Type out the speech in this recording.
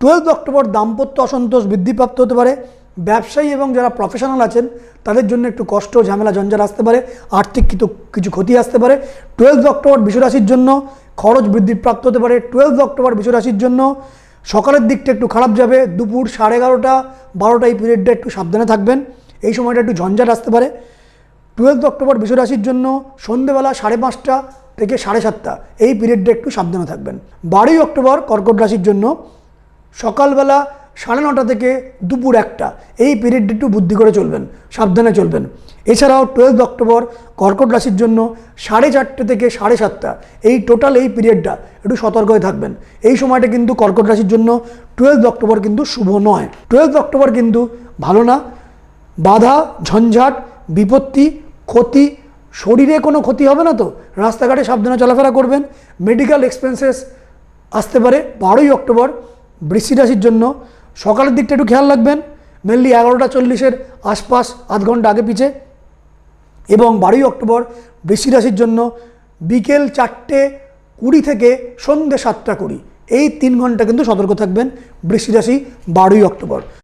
Twelve October দাম্পত্য অসন্তোষ বৃদ্ধিপ্রাপ্ত হতে পারে। ব্যবসায়ী এবং যারা প্রফেশনাল আছেন, তাদের জন্য একটু কষ্ট ঝামেলা জঞ্জাল আসতে পারে। আর্থিক কিছু কিছু ক্ষতি আসতে পারে। টুয়েলভ অক্টোবর বিশ্বরাশির জন্য খরচ বৃদ্ধিপ্রাপ্ত হতে পারে। টুয়েলভ অক্টোবর বিশ্বরাশির জন্য সকালের দিকটা একটু খারাপ যাবে। দুপুর সাড়ে এগারোটা বারোটা এই পিরিয়ডটা একটু সাবধানে থাকবেন। এই সময়টা একটু ঝঞ্ঝাট আসতে পারে। টুয়েলভ অক্টোবর বিশ্বরাশির জন্য সন্ধেবেলা সাড়ে পাঁচটা থেকে সাড়ে সাতটা, এই পিরিয়ডটা একটু সাবধানে থাকবেন। বারোই অক্টোবর কর্কট রাশির জন্য সকালবেলা সাড়ে নটা থেকে দুপুর একটা। এই পিরিয়ডটা একটু বুদ্ধি করে চলবেন, সাবধানে চলবেন। এছাড়াও টুয়েলভ অক্টোবর কর্কট রাশির জন্য সাড়ে চারটে থেকে সাড়ে সাতটা। এই টোটাল এই পিরিয়ডটা একটু সতর্ক হয়ে থাকবেন। এই সময়টা কিন্তু কর্কট রাশির জন্য টুয়েলভ অক্টোবর কিন্তু শুভ নয়। টুয়েলভ অক্টোবর কিন্তু ভালো না। বাধা, ঝঞ্ঝাট, বিপত্তি, ক্ষতি, শরীরে কোনো ক্ষতি হবে না তো? রাস্তাঘাটে সাবধানে চলাফেরা করবেন। মেডিকেল এক্সপেন্সেস আসতে পারে বারোই অক্টোবর। বৃশ্চিক রাশির জন্য সকালের দিকটা একটু খেয়াল রাখবেন। মেনলি এগারোটা চল্লিশের আশপাশ আধ ঘণ্টা আগে পিছে। এবং বারোই অক্টোবর বৃষ্টি রাশির জন্য বিকেল চারটে কুড়ি থেকে সন্ধ্যে সাতটা কুড়ি। এই তিন ঘণ্টা কিন্তু সতর্ক থাকবেন বৃষ্টি রাশি বারোই অক্টোবর।